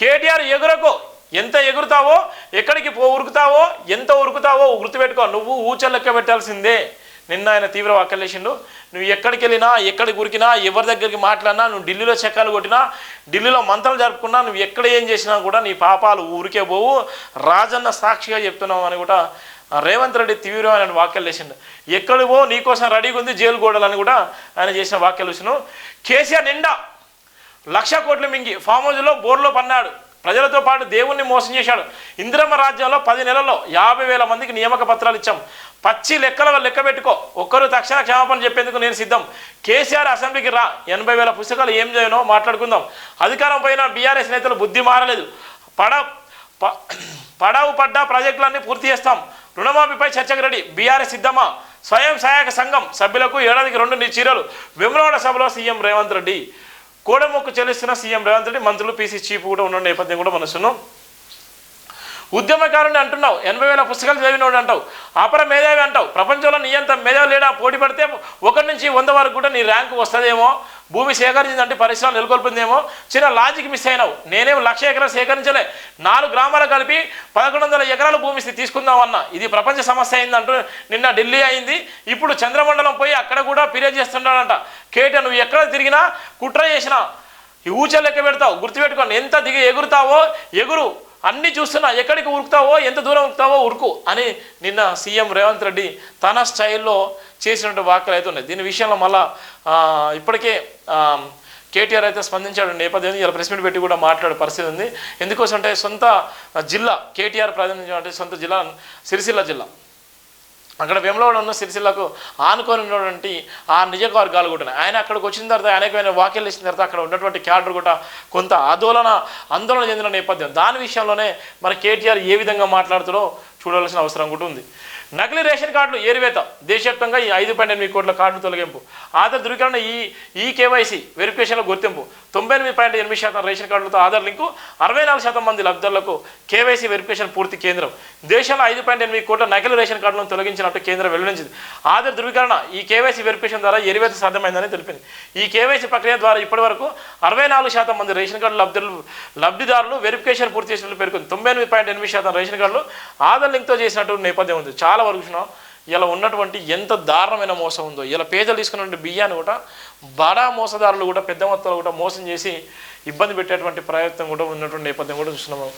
కేటీఆర్ ఎగురకు ఎంత ఎగురుతావో ఎక్కడికి పో ఉరుకుతావో ఎంత ఉరుకుతావో గుర్తుపెట్టుకో. నువ్వు ఊచలు లెక్క పెట్టాల్సిందే. నిన్న ఆయన తీవ్ర వ్యాఖ్యలు నువ్వు ఎక్కడికి వెళ్ళినా ఎక్కడికి ఉరికినా ఎవరి దగ్గరికి మాట్లాడినా నువ్వు ఢిల్లీలో చెక్కాలు కొట్టినా ఢిల్లీలో మంత్రాలు జరుపుకున్నా నువ్వు ఎక్కడ ఏం చేసినా కూడా నీ పాపాలు ఊరికే పోవు. రాజన్న సాక్షిగా చెప్తున్నావు అని కూడా రేవంత్ రెడ్డి తీవ్రమైన వ్యాఖ్యలు చేసిండు. ఎక్కడ పో నీకోసం రెడీగా ఉంది జైలు గోడలని కూడా ఆయన చేసిన వ్యాఖ్యలు వచ్చినావు కేసీఆర్ నిండా లక్ష కోట్లు మింగి ఫామ్ హౌస్లో బోర్లో పన్నాడు. ప్రజలతో పాటు దేవుణ్ణి మోసం చేశాడు. ఇందిరమ్మ రాజ్యంలో పది నెలల్లో యాభై వేల మందికి నియామక పత్రాలు ఇచ్చాం. పచ్చి లెక్కల లెక్క పెట్టుకో. ఒక్కరు తక్షణ క్షమాపణ చెప్పేందుకు నేను సిద్ధం. కేసీఆర్ అసెంబ్లీకి రా. ఎనభై వేల పుస్తకాలు ఏం చేయనో మాట్లాడుకుందాం. అధికారం పైన బీఆర్ఎస్ నేతలు బుద్ధి మారలేదు. పడ పడవు పడ్డ ప్రాజెక్టులన్నీ పూర్తి చేస్తాం. రుణమాఫీపై చర్చకు రెడీ. బీఆర్ఎస్ సిద్ధమా? స్వయం సహాయక సంఘం సభ్యులకు ఏడాదికి రెండు చీరలు. వెములవాడ సభలో సీఎం రేవంత్ రెడ్డి. కోడమొక్కు చెల్లిస్తున్న సీఎం రేవంత్ రెడ్డి మంత్రులు పీసీ చీఫ్ కూడా ఉన్న నేపథ్యం కూడా మనసున్నాం ఉద్యమకారుని అంటున్నావు ఎనభై వేల పుస్తకాలు చదివినోడు అంటావు అపర మేధావి అంటావు ప్రపంచంలో నీ అంత మేధావి లేడా? పోటీ పడితే ఒకటి నుంచి వంద వరకు కూడా నీ ర్యాంకు వస్తుందేమో భూమి సేకరించిందంటే పరిశ్రమలు నెలకొల్పిందేమో చిన్న లాజిక్ మిస్ అయినావు. నేనేం లక్ష ఎకరాలు సేకరించలే. నాలుగు గ్రామాలు కలిపి పదకొండు వందల ఎకరాల భూమి స్థి- తీసుకుందామన్నా. ఇది ప్రపంచ సమస్య అయిందంటూ నిన్న ఢిల్లీ అయింది. ఇప్పుడు చంద్రమండలం పోయి అక్కడ కూడా ఫిర్యాదు చేస్తున్నాడంట. కేట నువ్వు ఎక్కడ తిరిగినా కుట్ర చేసినా ఈ ఊచ లెక్క పెడతావు గుర్తుపెట్టుకోండి ఎంత దిగి ఎగురుతావో ఎగురు అన్నీ చూస్తున్నా ఎక్కడికి ఉరుకుతావో ఎంత దూరం ఉరుకుతావో ఉరుకు అని నిన్న సీఎం రేవంత్ రెడ్డి తన స్టైల్లో చేసినట్టు వ్యాఖ్యలు అయితే ఉన్నాయి. దీని విషయంలో మళ్ళా ఇప్పటికే కేటీఆర్ అయితే స్పందించాడు. నేపథ్యం ఇలా ప్రెస్ మీట్ పెట్టి కూడా మాట్లాడే పరిస్థితి ఉంది. ఎందుకోసం అంటే సొంత జిల్లా కేటీఆర్ ప్రాతినిధ్యం అంటే సొంత జిల్లా సిరిసిల్ల జిల్లా. అక్కడ వేములవాడ ఉన్న సిరిసిల్లకు ఆనుకొని ఉన్నటువంటి ఆ నిజవర్గాలు కూడా ఉన్నాయి. ఆయన అక్కడికి వచ్చిన తర్వాత అనేకమైన వ్యాఖ్యలు ఇచ్చిన తర్వాత అక్కడ ఉన్నటువంటి క్యాడర్ కూడా కొంత ఆందోళన ఆందోళన చెందిన నేపథ్యం దాని విషయంలోనే మన కేటీఆర్ ఏ విధంగా మాట్లాడుతాడో చూడాల్సిన అవసరం కూడా ఉంది నకిలీ రేషన్ కార్డులు ఏరివేత. దేశవ్యాప్తంగా ఈ ఐదు పాయింట్ ఎనిమిది కోట్ల కార్డులు తొలగింపు. ఆధార్ ధృవీకరణ ఈ ఈ కేవైసీ వెరిఫికేషన్లో గుర్తింపు. తొంభై ఎనిమిది పాయింట్ ఎనిమిది శాతం రేషన్ కార్డులతో ఆధార్ లింకు అరవై నాలుగు శాతం మంది లబ్ధిదారులకు కేవైసీ వెరిఫికేషన్ పూర్తి కేంద్రం. దేశంలో ఐదు పాయింట్ ఎనిమిది కోట్ల నకిలీ రేషన్ కార్డులను తొలగించినట్టు కేంద్రం వెల్లడించింది. ఆధార్ ధృవీకరణ ఈ కేవైసీ వెరిఫికేషన్ ద్వారా ఎరివేత సాధ్యమైందని తెలిపింది. ఈ కేవైసీ ప్రక్రియ ద్వారా ఇప్పటివరకు అరవై నాలుగు శాతం మంది రేషన్ కార్డు లబ్ధిదారులు లబ్ధిదారులు వెరిఫికేషన్ పూర్తి చేసినట్లు పేర్కొంది. తొంభై ఎనిమిది పాయింట్ ఎనిమిది శాతం రేషన్ కార్డులు ఆధార్ లింక్తో చేసినట్టు నేపథ్యం ఉంది. చాలా వరకు చూసినాం. ఇలా ఉన్నటువంటి ఎంత దారుణమైన మోసం ఉందో. ఇలా పేదలు తీసుకున్నటువంటి బియ్యాన్ని కూడా బడా మోసదారులు కూడా పెద్ద మొత్తంలో కూడా మోసం చేసి ఇబ్బంది పెట్టేటువంటి ప్రయత్నం కూడా ఉన్నటువంటి నేపథ్యం కూడా చూస్తున్నాము